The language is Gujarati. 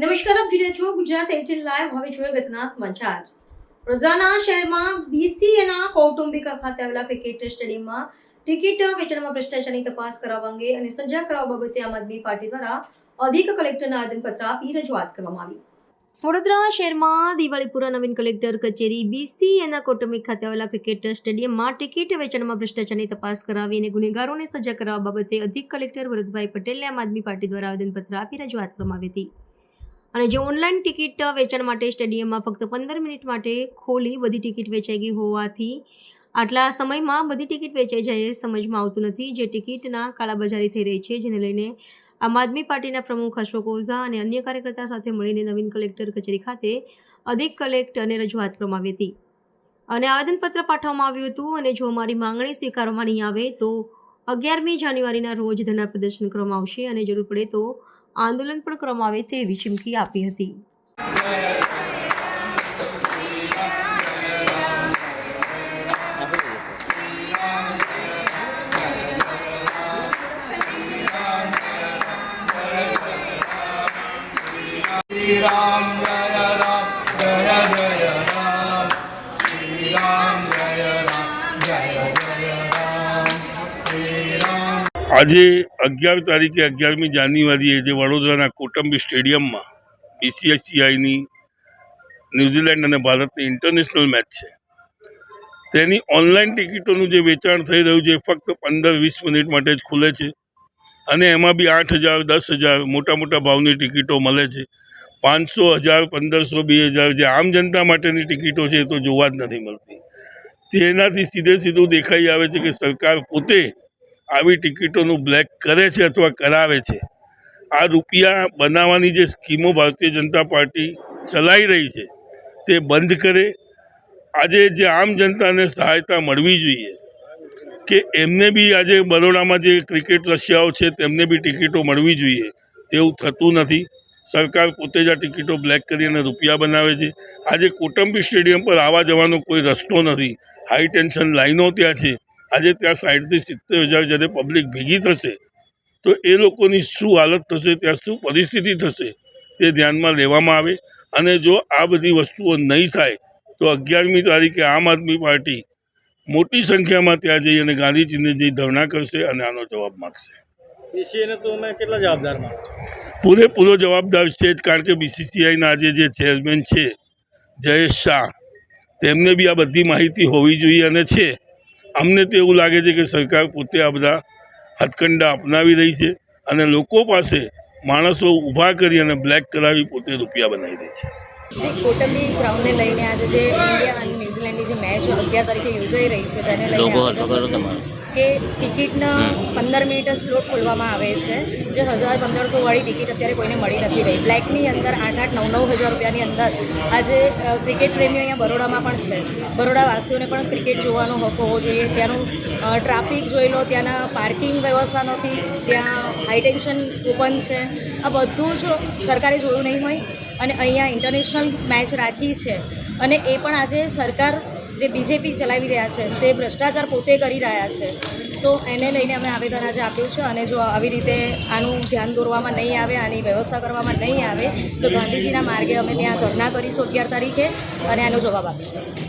નમસ્કાર, આપ જોઈ છો ગુજરાત એટીન લાઈવ. હવે જોઈએ ગતના સમાચાર. વડોદરાના શહેરમાં બીસીએના કૌટુંબિક ખાતે આવેલા ક્રિકેટ સ્ટેડિયમમાં ટિકિટ વેચાણમાં ભ્રષ્ટાચારની તપાસ કરાવવા અંગે અને સજા કરાવવા બાબતે આમ આદમી પાર્ટી દ્વારા અધિક કલેક્ટરને આવેદનપત્ર આપી રજૂઆત કરવામાં આવી. વડોદરા શહેરમાં દિવાળીપુરા નવીન કલેક્ટર કચેરી બીસીએના કૌટુંબિક ખાતે આવેલા ક્રિકેટ સ્ટેડિયમમાં ટિકિટ વેચાણમાં ભ્રષ્ટાચારની તપાસ કરાવી અને ગુનેગારોને સજા કરાવવા બાબતે અધિક કલેક્ટર વરદભાઈ પટેલને આમ આદમી પાર્ટી દ્વારા આવેદનપત્ર આપી રજૂઆત કરવામાં આવી હતી. અને જે ઓનલાઈન ટિકિટ વેચાણ માટે સ્ટેડિયમમાં ફક્ત પંદર મિનિટ માટે ખોલી બધી ટિકિટ વેચાઈ ગઈ હોવાથી આટલા સમયમાં બધી ટિકિટ વેચાઈ જાય સમજમાં આવતું નથી. જે ટિકિટના કાળાબજારી થઈ રહી છે, જેને લઈને આમ આદમી પાર્ટીના પ્રમુખ અશોક ઓઝા અને અન્ય કાર્યકર્તા સાથે મળીને નવીન કલેક્ટર કચેરી ખાતે અધિક કલેક્ટરને રજૂઆત કરવામાં આવી હતી. અને આવેદનપત્ર પાઠવવામાં આવ્યું હતું અને જો મારી માંગણી સ્વીકારવામાં નહીં આવે તો અગિયારમી જાન્યુઆરીના રોજ ધરણા પ્રદર્શન કરવામાં આવશે અને જરૂર પડે તો આંદોલન પણ ક્રમાવે તેવી ચીમકી આપી હતી. રામ જય આજે અગિયાર તારીખે અગિયારમી જાન્યુઆરીએ જે વડોદરાના કોટંબી સ્ટેડિયમમાં બીસીએસસીઆઈની ન્યૂઝીલેન્ડ અને ભારતની ઇન્ટરનેશનલ મેચ છે. તેની ઓનલાઈન ટિકિટોનું જે વેચાણ થઈ રહ્યું છે ફક્ત પંદર વીસ મિનિટ માટે જ ખુલે છે અને એમાં બી આઠ હજાર, દસ હજાર મોટા મોટા ભાવની ટિકિટો મળે છે. પાંચસો હજાર, પંદરસો, બે હજાર જે આમ જનતા માટેની ટિકિટો છે તો જોવા જ નથી મળતી. તેનાથી સીધે સીધું દેખાઈ આવે છે કે સરકાર પોતે આવી ટિકિટોનું બ્લેક કરે છે અથવા કરાવે છે? આ રૂપિયા બનાવવાની જે સ્કીમો ભારતીય જનતા પાર્ટી ચલાવી રહી છે, તે બંધ કરે. આજે જે આમ જનતાને સહાયતા મળવી જોઈએ કે એમને બી આજે બરોડામાં જે ક્રિકેટ રશિયાઓ છે, તેમને બી ટિકિટો મળવી જોઈએ, તેવું થતું નથી. સરકાર પોતે જ આ ટિકિટો બ્લેક કરી અને રૂપિયા બનાવે છે. આજે કોટંબી સ્ટેડિયમ પર આવવા જવાનો કોઈ રસ્તો નથી. હાઈ ટેન્શન લાઈનો ત્યાં છે. આજે ત્યાં સાઠથી સિત્તેર હજાર જ્યારે પબ્લિક ભેગી થશે તો એ લોકોની શું હાલત થશે ત્યાં શું પરિસ્થિતિ થશે તે ધ્યાનમાં લેવામાં આવે. અને જો આ બધી વસ્તુઓ નહીં થાય તો અગિયારમી તારીખે આમ આદમી પાર્ટી મોટી સંખ્યામાં ત્યાં જઈ અને ગાંધીજીને જઈ ધરણા કરશે અને આનો જવાબ માગશે. બીસીએને તો અમે કેટલા જવાબદાર પૂરેપૂરો જવાબદાર છે જ કારણ કે બીસીસીઆઈના આજે જે ચેરમેન છે જયેશ શાહ તેમને બી આ બધી માહિતી હોવી જોઈએ અને છે. અમને તો એવું લાગે છે કે સરકાર પોતે આ બધા હથકંડા અપનાવી રહી છે અને લોકો પાસે માણસો ઊભા કરી અને બ્લેક કરાવી પોતે રૂપિયા બનાવી રહી છે. જે કોટંબી ગ્રાઉન્ડને લઈને આજે જે ઇન્ડિયા અને ન્યૂઝીલેન્ડની જે મેચ અગિયાર તારીખે યોજાઈ રહી છે તેને લઈને કે ટિકિટના પંદર મિનિટ સ્લોટ ખોલવામાં આવે છે જે હજાર પંદરસો વાળી ટિકિટ અત્યારે કોઈને મળી નથી રહી. બ્લેકની અંદર આઠ આઠ નવ નવ હજાર રૂપિયાની અંદર આજે ક્રિકેટ પ્રેમીઓ અહીંયા બરોડામાં પણ છે. બરોડાવાસીઓને પણ ક્રિકેટ જોવાનો હક હોવો જોઈએ. ત્યાંનું ટ્રાફિક જોઈ લો ત્યાંના પાર્કિંગ વ્યવસ્થા નથી ત્યાં હાઈ ટેન્શન ઓપન છે. આ બધું જ સરકારે જોયું નહીં હોય અને અહીંયા ઇન્ટરનેશનલ મેચ રાખી છે. અને એ પણ આજે સરકાર જે બીજેપી ચલાવી રહ્યા છે, તે ભ્રષ્ટાચાર પોતે કરી રહ્યા છે. તો એને લઈને અમે આવેદન આજે આપ્યું છે અને જો આવી રીતે આનું ધ્યાન દોરવામાં નહીં આવે, આની વ્યવસ્થા કરવામાં નહીં આવે, તો ગાંધીજીના માર્ગે અમે ત્યાં ધરણા કરીશું અગિયાર તારીખે અને આનો જવાબ આપીશું.